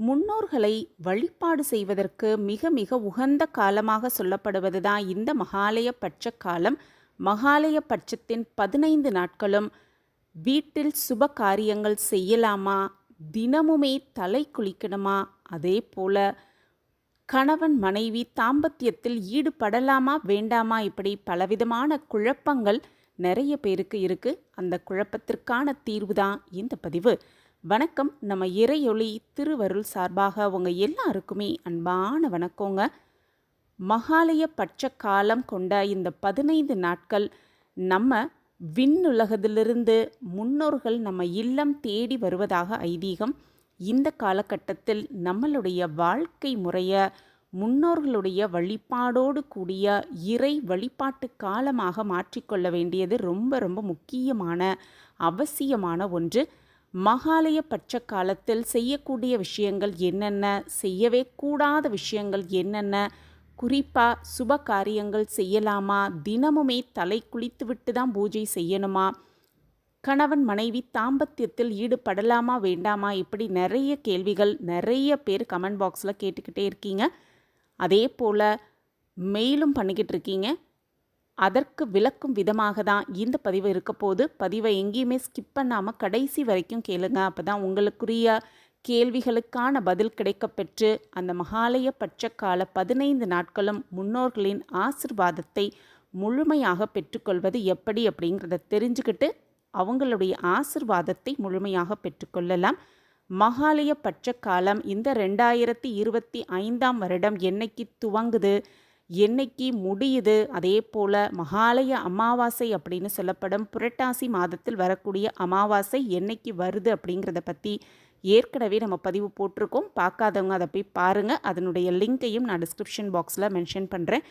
முன்னோர்களை வழிபாடு செய்வதற்கு மிக மிக உகந்த காலமாக சொல்லப்படுவது தான் இந்த மகாலய பட்ச காலம் மகாலய பட்சத்தின் பதினைந்து நாட்களும் வீட்டில் சுப காரியங்கள் செய்யலாமா? தினமுமே தலை குளிக்கணுமா? அதே போல கணவன் மனைவி தாம்பத்தியத்தில் ஈடுபடலாமா? வேண்டாமா? இப்படி பலவிதமான குழப்பங்கள் நிறைய பேருக்கு இருக்கு. அந்த குழப்பத்திற்கான தீர்வு தான் இந்த பதிவு. வணக்கம். நம்ம இறையொளி திருவருள் சார்பாக உங்கள் எல்லாருக்குமே அன்பான வணக்கங்க. மகாலய பட்ச காலம் கொண்ட இந்த பதினைந்து நாட்கள் நம்ம விண்ணுலகத்திலிருந்து முன்னோர்கள் நம்ம இல்லம் தேடி வருவதாக ஐதீகம். இந்த காலகட்டத்தில் நம்மளுடைய வாழ்க்கை முறையை முன்னோர்களுடைய வழிபாடோடு கூடிய இறை வழிபாட்டு காலமாக மாற்றிக்கொள்ள வேண்டியது ரொம்ப ரொம்ப முக்கியமான அவசியமான ஒன்று. மகாலய பட்ச காலத்தில் செய்யக்கூடிய விஷயங்கள் என்னென்ன செய்யவே கூடாத விஷயங்கள் என்னென்ன குறிப்பாக சுப காரியங்கள் செய்யலாமா? தினமுமே தலை குளித்துவிட்டு தான் பூஜை செய்யணுமா? கணவன் மனைவி தாம்பத்தியத்தில் ஈடுபடலாமா வேண்டாமா? இப்படி நிறைய கேள்விகள் நிறைய பேர் கமெண்ட் பாக்ஸில் கேட்டுக்கிட்டே இருக்கீங்க. அதே போல் மெயிலும் பண்ணிக்கிட்டு இருக்கீங்க. அதற்கு விளக்கும் விதமாக தான் இந்த பதிவு இருக்க போது பதிவை எங்கேயுமே ஸ்கிப் பண்ணாமல் கடைசி வரைக்கும் கேளுங்க. அப்போ தான் உங்களுக்குரிய கேள்விகளுக்கான பதில் கிடைக்கப்பெற்று அந்த மகாலய பட்சக்கால பதினைந்து நாட்களும் முன்னோர்களின் ஆசிர்வாதத்தை முழுமையாக பெற்றுக்கொள்வது எப்படி அப்படிங்கிறத தெரிஞ்சுக்கிட்டு அவங்களுடைய ஆசிர்வாதத்தை முழுமையாக பெற்றுக்கொள்ளலாம். மகாலய பட்சக்காலம் காலம் இந்த ரெண்டாயிரத்தி இருபத்தி ஐந்தாம் வருடம் என்னைக்கு துவங்குது? என்னைக்கு முடியுது? அதே போல் மகாலய அமாவாசை அப்படின்னு சொல்லப்படும் புரட்டாசி மாதத்தில் வரக்கூடிய அமாவாசை என்னைக்கு வருது அப்படிங்கிறத பற்றி ஏற்கனவே நம்ம பதிவு போட்டிருக்கோம். பார்க்காதவங்க அதை போய் பாருங்கள் அதனுடைய லிங்க்கையும் நான் டிஸ்கிரிப்ஷன் பாக்ஸில் மென்ஷன் பண்ணுறேன்